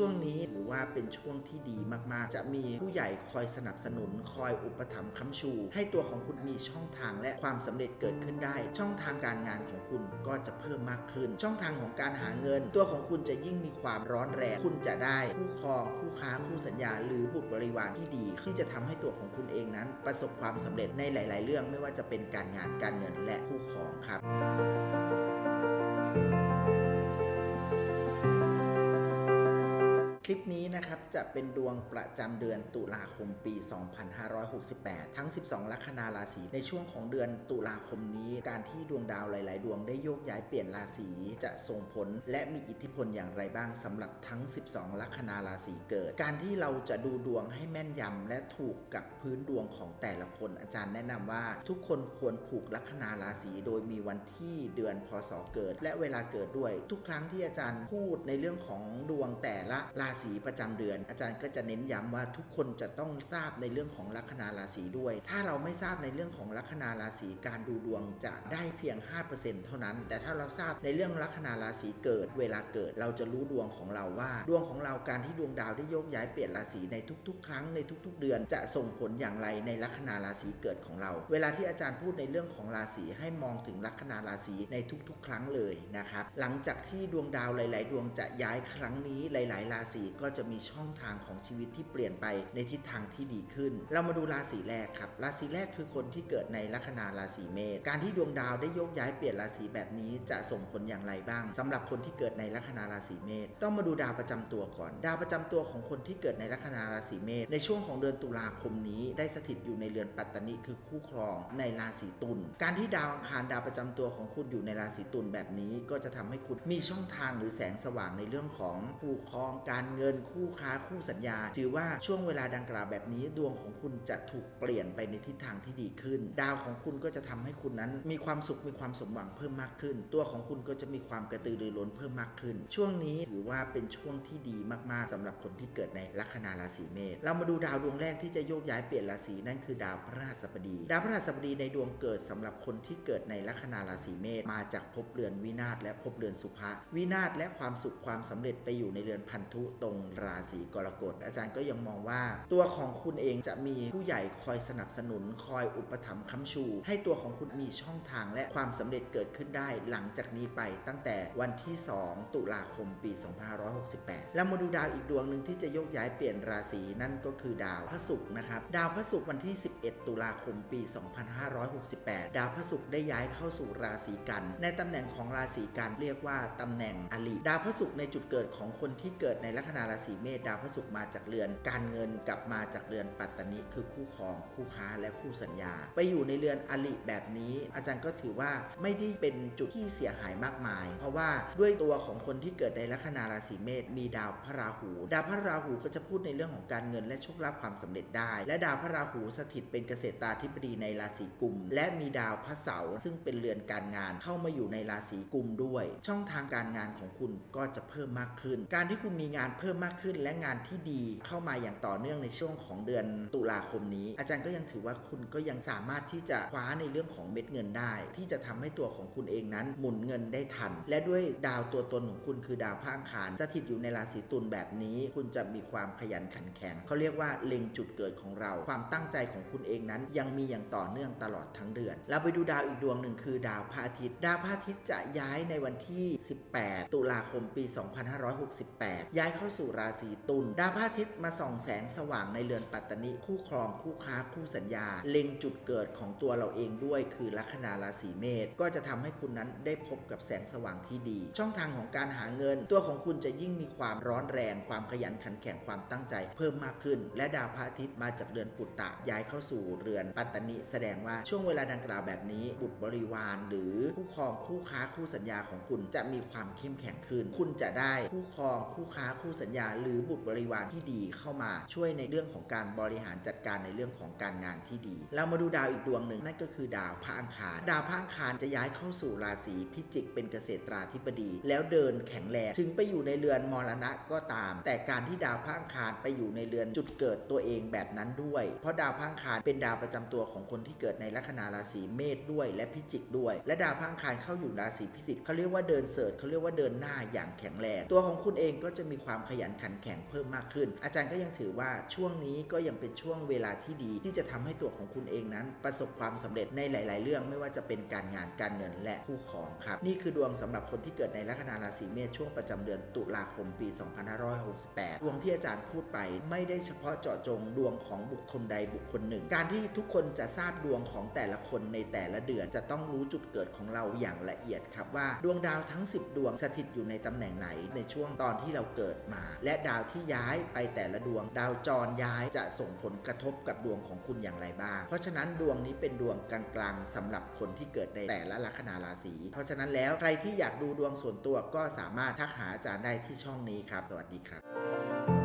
ช่วงนี้ถือว่าเป็นช่วงที่ดีมากๆ จะมีผู้ใหญ่คอยสนับสนุนคอยอุปถัมภ์ค้ำชู ให้ตัวของคุณมีช่องทางและความสำเร็จเกิดขึ้นได้ ช่องทางการงานของคุณก็จะเพิ่มมากขึ้น ช่องทางของการหาเงิน ตัวของคุณจะยิ่งมีความร้อนแรงคุณจะได้คู่ครองคู่ค้าคู่สัญญา หรือบุตรบริวารที่ดี ที่จะทำให้ตัวของคุณเองนั้น ประสบความสำเร็จในหลาย ๆ เรื่องไม่ว่าจะเป็นการงานการเงินและคู่ครองครับ ลิปนี้นะครับจะเป็นดวงประจำเดือนตุลาคมปี 2568 ทั้ง 12 ลัคนาราศีในช่วงของเดือนตุลาคมนี้ การที่ดวงดาวหลาย ๆ ดวงได้โยกย้ายเปลี่ยนราศีจะส่งผล และมีอิทธิพลอย่างไรบ้างสำหรับทั้ง 12 ลัคนาราศีเกิด การที่เราจะดูดวงให้แม่นยำและถูกกับพื้นดวงของแต่ละคนอาจารย์แนะนำว่า ทุกคนควรผูกลัคนาราศีโดยมีวันที่เดือนพศเกิด และเวลาเกิดด้วย ทุกครั้งที่อาจารย์พูดในเรื่องของดวงแต่ละราศีประจำเดือน อาจารย์ก็จะเน้นย้ำว่าทุกคนจะต้องทราบในเรื่องของลัคนาราศีด้วย ถ้าเราไม่ทราบในเรื่องของลัคนาราศีการดูดวงจะได้เพียง 5%เท่านั้น แต่ถ้าเราทราบในเรื่องลัคนาราศีเกิด เวลาเกิดเราจะรู้ดวงของเราว่า ดวงของเราการที่ดวงดาวได้โยกย้ายเปลี่ยนราศีในทุกๆ ครั้งในทุก ๆ เดือน จะส่งผลอย่างไรในลัคนาราศีเกิดของเรา เวลาที่อาจารย์พูดในเรื่องของราศีให้มองถึงลัคนาราศีในทุก ๆ ครั้งเลยนะครับหลังจากที่ดวงดาวหลาย ๆ ดวงจะย้ายครั้งนี้หลาย ๆ ราศีก็จะมีช่องทางของชีวิตที่เปลี่ยนไปในทิศทางที่ดีขึ้น เรามาดูราศีแรกครับ ราศีแรกคือคนที่เกิดในลัคนาราศีเมษ การที่ดวงดาวได้โยกย้ายเปลี่ยนราศีแบบนี้จะส่งผลอย่างไรบ้างสำหรับคนที่เกิดในลัคนาราศีเมษ ต้องมาดูดาวประจำตัวก่อน ดาวประจำตัวของคนที่เกิดในลัคนาราศีเมษในช่วงของเดือนตุลาคมนี้ ได้สถิตอยู่ในเรือนปัตตานิคือคู่ครองในราศีตุล การที่ดาวอังคารดาวประจำตัวของคุณอยู่ในราศีตุลแบบนี้ก็จะทำให้คุณมีช่องทางหรือแสงสว่างในเรื่องของคู่ครองการเงินคู่ค้าคู่สัญญา ถือว่าช่วงเวลาดังกล่าวแบบนี้ดวงของคุณจะถูกเปลี่ยนไปในทิศทางที่ดีขึ้น ดาวของคุณก็จะทำให้คุณนั้น มีความสุขมีความสมหวังเพิ่มมากขึ้น ตัวของคุณก็จะมีความกระตือรือร้นเพิ่มมากขึ้น ช่วงนี้ถือว่าเป็นช่วงที่ดีมากๆสำหรับคนที่เกิดในลัคนาราศีเมษเรามาดูดาวดวงแรกที่จะโยกย้ายเปลี่ยนราศีนั่นคือดาวพฤหัสบดี ดาวพฤหัสบดีในดวงเกิดสำหรับคนที่เกิดในลัคนาราศีเมษมาจากภพเรือนวินาศและภพเรือนสุภะวินาศและความสุขความสำเร็จไปอยู่ในเรือนพันธุตรงราศีกรกฎอาจารย์ก็ยังมองว่า ตัวของคุณเองจะมีผู้ใหญ่คอยสนับสนุน คอยอุปถัมภ์ค้ำชู ให้ตัวของคุณมีช่องทางและความสำเร็จเกิดขึ้นได้ หลังจากนี้ไปตั้งแต่วันที่ 2 ตุลาคมปี 2568 แล้วมาดูดาวอีกดวงหนึ่งที่จะโยกย้ายเปลี่ยนราศีนั่นก็คือดาวพระศุกร์นะครับ ดาวพระศุกร์วันที่ 11 ตุลาคมปี 2568 ดาวพระศุกร์ได้ย้ายเข้าสู่ราศีกัน ในตำแหน่งของราศีกันเรียกว่าตำแหน่งอลิดาวพระศุกร์ในจุดเกิดของคนที่เกิดในลัคนาราศีเมษดาวพระศุกร์มาจากเรือน การเงินกลับมาจากเรือนปัตตนิคือคู่ครองคู่ค้าและคู่สัญญา ไปอยู่ในเรือนอลิแบบนี้ อาจารย์ก็ถือว่าไม่ได้เป็นจุดที่เสียหายมากมาย เพราะว่าด้วยตัวของคนที่เกิดในลัคนาราศีเมษมีดาวพระราหู ดาวพระราหูก็จะพูดในเรื่องของการเงินและโชคลาภความสำเร็จได้ และดาวพระราหูสถิตเป็นเกษตราธิบดีในราศีกุม และมีดาวพระเสาร์ซึ่งเป็นเรือนการงานเข้ามาอยู่ในราศีกุมด้วย ช่องทางการงานของคุณก็จะเพิ่มมากขึ้น การที่คุณมีงานเพิ่มมากขึ้นและงานที่ดีเข้ามาอย่างต่อเนื่องในช่วงของเดือนตุลาคมนี้ อาจารย์ก็ยังถือว่าคุณก็ยังสามารถที่จะคว้าในเรื่องของเม็ดเงินได้ ที่จะทำให้ตัวของคุณเองนั้น หมุนเงินได้ทัน และด้วยดาวตัวตนของคุณคือดาวพระอังคารสถิตอยู่ในราศีตุลแบบนี้ คุณจะมีความขยันขันแข็งเขาเรียกว่าเล็งจุดเกิดของเรา ความตั้งใจของคุณเองนั้น ยังมีอย่างต่อเนื่องตลอดทั้งเดือน เราไปดูดาวอีกดวงหนึ่งคือ ดาวพระอาทิตย์ ดาวพระอาทิตย์จะย้ายในวันที่ 18 ตุลาคมปี 2568 ย้ายเข้าาสู่ราศีตุลดาวพระอาทิตย์มาส่องแสงสว่างในเรือนปัตตนิคู่ครองคู่ค้าคู่สัญญา เล็งจุดเกิดของตัวเราเองด้วยคือลัคนาราศีเมษก็จะทำให้คุณนั้นได้พบกับแสงสว่างที่ดี ช่องทางของการหาเงิน ตัวของคุณจะยิ่งมีความร้อนแรง ความขยันขันแข็งความตั้งใจ เพิ่มมากขึ้น และดาวพระอาทิตย์มาจากเรือนปุตตะย้ายเข้าสู่เรือนปัตตนิแสดงว่าช่วงเวลาดังกล่าวแบบนี้ บุตรบริวาร หรือคู่ครองคู่ค้าคู่สัญญาของคุณจะมีความเข้มแข็งขึ้น คุณจะได้คู่ครองคู่ค้าคู่สัญญาหรือบุตรบริวารที่ดีเข้ามาช่วยในเรื่องของการบริหารจัดการในเรื่องของการงานที่ดี เรามาดูดาวอีกดวงหนึ่งนั่นก็คือดาวพระอังคาร ดาวพระอังคารจะย้ายเข้าสู่ราศีพิจิกเป็นเกษตราธิบดี แล้วเดินแข็งแรงถึงไปอยู่ในเรือนมรณะก็ตาม แต่การที่ดาวพระอังคารไปอยู่ในเรือนจุดเกิดตัวเองแบบนั้นด้วย เพราะดาวพระอังคารเป็นดาวประจำตัวของคนที่เกิดในลัคนาราศีเมษด้วย และพิจิกด้วย และดาวพระอังคารเข้าอยู่ราศีพิจิกเขาเรียกว่าเดินเสริฐเขาเรียกว่าเดินหน้าอย่างแข็งแรงตัวของคุณเองก็จะมีความขยันขันแข็งเพิ่มมากขึ้น อาจารย์ก็ยังถือว่าช่วงนี้ก็ยังเป็นช่วงเวลาที่ดีที่จะทำให้ตัวของคุณเองนั้น ประสบความสำเร็จในหลาย ๆ เรื่องไม่ว่าจะเป็นการงานการเงินและคู่ครองครับ นี่คือดวงสำหรับคนที่เกิดในลัคนาราศีเมษช่วงประจำเดือนตุลาคมปี 2568 ดวงที่อาจารย์พูดไป ไม่ได้เฉพาะเจาะจงดวงของบุคคลใดบุคคลหนึ่ง การที่ทุกคนจะทราบดวงของแต่ละคนในแต่ละเดือนจะต้องรู้จุดเกิดของเราอย่างละเอียดครับว่าดวงดาวทั้ง 10 ดวงสถิตอยู่ในตำแหน่งไหนในช่วงตอนที่เราเกิดมาและดาวที่ย้ายไปแต่ละดวง ดาวจรย้ายจะส่งผลกระทบกับดวงของคุณอย่างไรบ้าง เพราะฉะนั้นดวงนี้เป็นดวงกลางๆสำหรับคนที่เกิดในแต่ละลัคนาราศี เพราะฉะนั้นแล้วใครที่อยากดูดวงส่วนตัวก็สามารถทักหาอาจารย์ได้ที่ช่องนี้ครับ สวัสดีครับ